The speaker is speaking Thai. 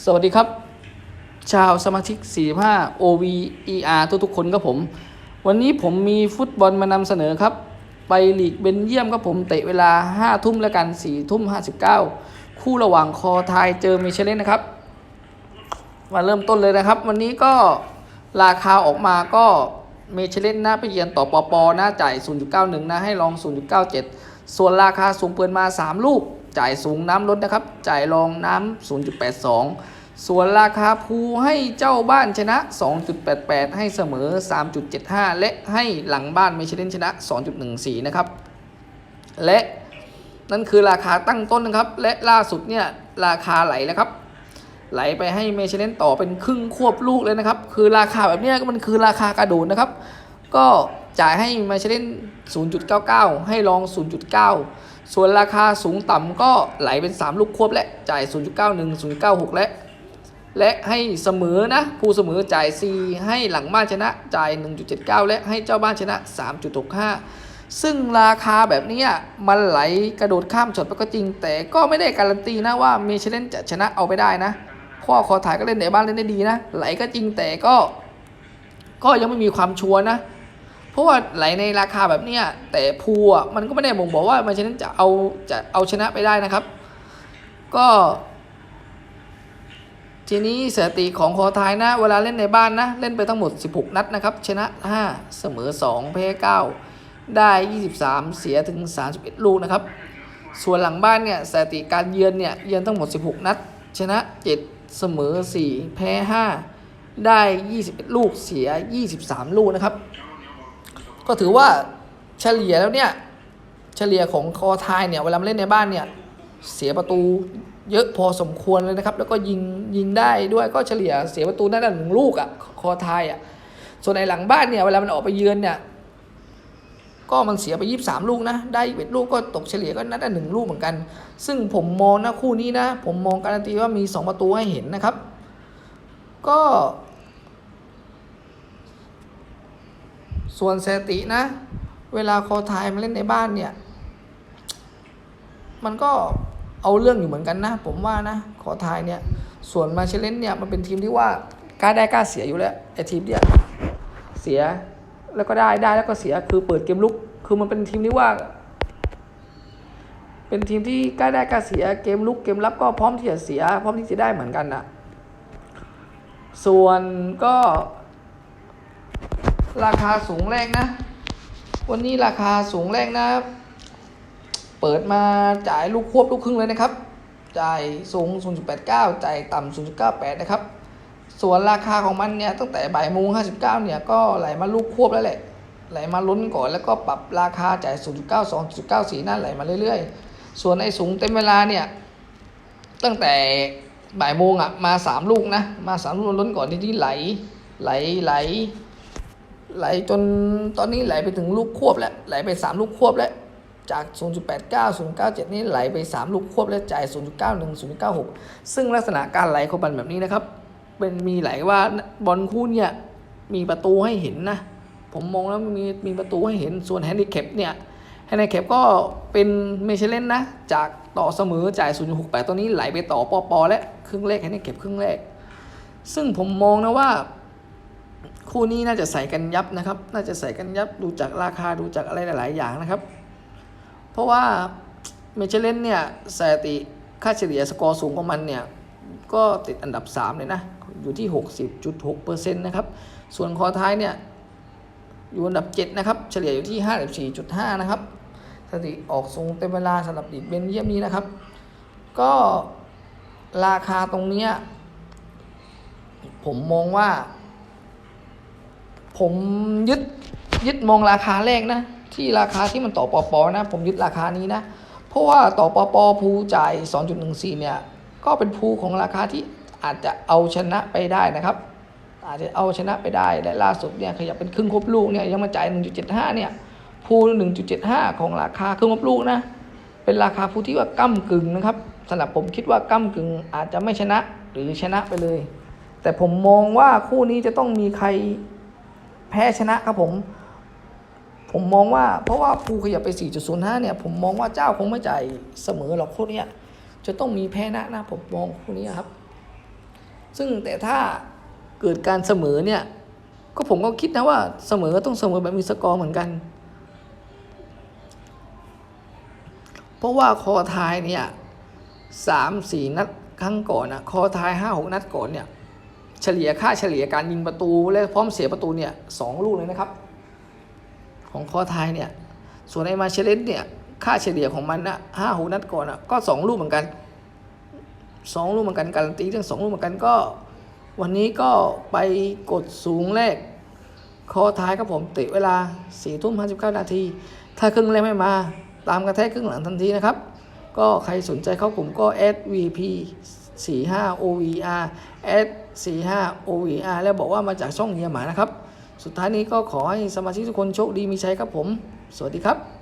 สวัสดีครับ ชาวสมาชิก 45 OVER ทุกๆคนครับผม วันนี้ผมมีฟุตบอลมานำเสนอครับ ไปลีกเบนเยียมครับผมเตะเวลา 5 ทุ่มแล้วกัน 4 ทุ่ม 59 คู่ระหว่างคอไทยเจอมิเชลเลนนะครับ มาเริ่มต้นเลยนะครับ วันนี้ก็ราคาออกมาก็เมเชเลนนะไปเยือนต่อปอปอนะจ่าย 0.91 นะ ให้ลอง 0.97 ส่วนราคาสูงเปินมา 3 ลูก จ่ายสูงน้ำลดนะครับ จ่ายรองน้ำ 0.82 ส่วนราคาภูให้เจ้าบ้านชนะ 2.88 ให้เสมอ 3.75 และให้หลังบ้านเมชลเลนชนะ 2.14 นะครับ และนั่นคือราคาตั้งต้นนะครับ และล่าสุดเนี่ยราคาไหลแล้วครับ ไหลไปให้เมชเลนต่อเป็นครึ่งควบลูกเลยนะครับ คือราคาแบบนี้มันคือราคากระโดดนะครับ ก็ จ่ายให้เมเชลเลน0.99 ให้ลอง 0.9 ส่วนราคาสูงต่ำก็ไหลเป็น 3 ลูกควบและจ่าย 0.91 0.96 และ และให้เสมอนะผู้เสมอจ่าย C ให้หลังบ้านชนะจ่าย 1.79 และให้เจ้าบ้านชนะ 3.65 ซึ่งราคาแบบนี้มันไหลกระโดดข้ามช็อตไปก็จริง แต่ก็ไม่ได้การันตีนะว่าเมเชลเลนจะชนะเอาไปได้นะพ่อคอถ่ายก็เล่นในบ้านเล่นได้ดีนะ ไหลก็จริงแต่ก็ ก็ยังไม่มีความชัวร์นะ เพราะว่าไหลในราคาแบบเนี้ยแต่ภูอะมันก็ไม่ได้บ่งบอกว่าเมเชลเลนจะเอาจะเอาชนะไปได้นะครับ ก็ ทีนี้สถิติของคอไทยนะ เวลาเล่นในบ้านนะ เล่นไปทั้งหมด 16 นัดนะครับ ชนะ 5 เสมอ 2 แพ้ 9 ได้ 23 เสียถึง 31 ลูกนะครับ ส่วนหลังบ้านเนี่ยสถิติการเยือนเนี่ยเยือนทั้งหมด 16 นัด ชนะ 7 เสมอ 4 แพ้ 5 ได้ 21 ลูกเสีย 23 ลูกนะครับ ก็ถือว่าเฉลี่ยแล้วเนี่ย เฉลี่ยของคอไทยเนี่ยเวลาเล่นในบ้านเนี่ยเสียประตูเยอะพอสมควรเลยนะครับ แล้วก็ยิงยิงได้ด้วยก็เฉลี่ยเสียประตูได้หนึ่งลูกอะ่ะคอไทยอะ่ะส่วนในหลังบ้านเนี่ยเวลามันออกไปเยือนเนี่ยก็มันเสียไปยี่สามลูกนะ ได้เอ็ดลูกก็ตกเฉลี่ยก็นัดละหนึ่งลูกเหมือนกัน ซึ่งผมมองนะคู่นี้นะ ผมมองการันตีว่ามีสองประตูให้เห็นนะครับ ก็ ส่วนสถิตินะ เวลาคอไทยมาเล่นในบ้านเนี่ย มันก็เอาเรื่องอยู่เหมือนกันนะ ผมว่านะขอทายเนี่ย ส่วนมาเชลเลนเนี่ยมันเป็นทีมที่ว่ากล้าได้กล้าเสียอยู่แล้วไอ้ทีมเนี่ยเสียแล้วก็ได้ได้แล้วก็เสียคือเปิดเกมลุก คือมันเป็นทีมที่ว่า เป็นทีมที่กล้าได้กล้าเสียเกมลุกเกมรับก็พร้อมที่จะเสีย พร้อมที่จะได้เหมือนกันนะส่วนก็ ราคาสูงแรกนะ วันนี้ราคาสูงแรกนะ เปิดมาจ่ายลูกควบลูกครึ่งเลยนะครับ จ่ายสูง 0.89 จ่ายต่ำ 0.98 นะครับ ส่วนราคาของมันเนี่ยตั้งแต่บ่ายโมง59 เนี่ยก็ไหลมาลูกควบแล้วแหละ ไหลมาลุ้นก่อนแล้วก็ปรับราคาจ่าย 0.92 0.94 นั่นไหลมาเรื่อยๆ ส่วนไอ้สูงเต็มเวลาเนี่ยตั้งแต่บ่ายโมงอะมา3ลูกนะ มา3ลูกล้นก่อนที่ที่ไหล ไหลไหล ไหลจนตอนนี้ไหลไปถึงลูกควบแล้วไหลไป 3 ลูกควบแล้วจาก 0.89 0.97 นี่ไหลไป 3 ลูกควบแล้วจ่าย 0.91 0.96 ซึ่งลักษณะการไหลของมันแบบนี้นะครับ เป็นมีไหลว่าบอลคู่เนี่ยมีประตูให้เห็นนะ ผมมองแล้วมีมีประตูให้เห็น ส่วนแฮนดิแคปเนี่ยแฮนดิแคปก็เป็นเมเชเลนนะ จากต่อเสมอจ่าย 0.68 ตัวนี้ไหลไปต่อปอปอและครึ่งแรกแฮนดิแคปครึ่งแรก ซึ่งผมมองนะว่า คู่นี้น่าจะใส่กันยับนะครับ น่าจะใส่กันยับดูจากราคาดูจากอะไรหลาย ๆ อย่างนะครับ เพราะว่าเมเชเลนเนี่ยสถิติค่าเฉลี่ยสกอร์สูงของมันเนี่ย ก็ติดอันดับ 3 เลยนะ อยู่ที่ 60.6%นะครับ ส่วนคอท้ายเนี่ยอยู่อันดับ 7 นะครับ เฉลี่ยอยู่ที่ 54.5 นะครับสถิติออกสูงเต็มเวลาสำหรับลีกเบนเยียมนี้นะครับ ก็ราคาตรงเนี้ยผมมองว่า ผมยึดยึดมองราคาแรกนะ ที่ราคาที่มันต่อปอปอนะ ผมยึดราคานี้นะ เพราะว่าต่อปอปอภูจ่าย 2.14 เนี่ย ก็เป็นภูของราคาที่อาจจะเอาชนะไปได้นะครับ อาจจะเอาชนะไปได้และล่าสุดเนี่ยขยับเป็นครึ่งครบลูกเนี่ยยังมาจ่าย 1.75 เนี่ยภู1.75 ของราคาครึ่งครบลูกนะ เป็นราคาภูที่ว่าก้ากึ่งนะครับสำหรับผมคิดว่าก้ากึ่งอาจจะไม่ชนะหรือชนะไปเลย แต่ผมมองว่าคู่นี้จะต้องมีใคร แพ้ชนะครับผม ผมมองว่าเพราะว่าภูขยับไป 4.05 เนี่ย ผมมองว่าเจ้าคงไม่จ่ายเสมอหรอกคู่นี้จะต้องมีแพ้นะนะผมมองคู่นี้ครับ ซึ่งแต่ถ้าเกิดการเสมอเนี่ย ก็ผมก็คิดนะว่าเสมอต้องเสมอแบบมีสกอร์เหมือนกัน เพราะว่าคอทายเนี่ยสามสี่นัดครั้งก่อนนะคอทายห้าหกนัดก่อนเนี่ย เฉลี่ยค่าเฉลี่ยการยิงประตูและพร้อมเสียประตูเนี่ยสองลูกเลยนะครับ ของคอทายเนี่ย ส่วนไอ้มาเชเลนเนี่ยค่าเฉลี่ยของมันนะห้าหกนัดก่อนนะก็สองลูกเหมือนกันสองลูกเหมือนกันการันตีเรื่องสองลูกเหมือนกันก็ วันนี้ก็ไปกดสูงแรก คอท้ายครับผมเตะเวลา4ทุ่ม59นาที ถ้าครึ่งแรกไม่มา ตามกระแทกครึ่งหลังทันทีนะครับ ก็ใครสนใจเข้ากลุ่มก็ svp 45 ovr s45 ovr แล้วบอกว่ามาจากช่องเฮียหมานะครับ สุดท้ายนี้ก็ขอให้สมาชิกทุกคนโชคดีมีชัยครับผม สวัสดีครับ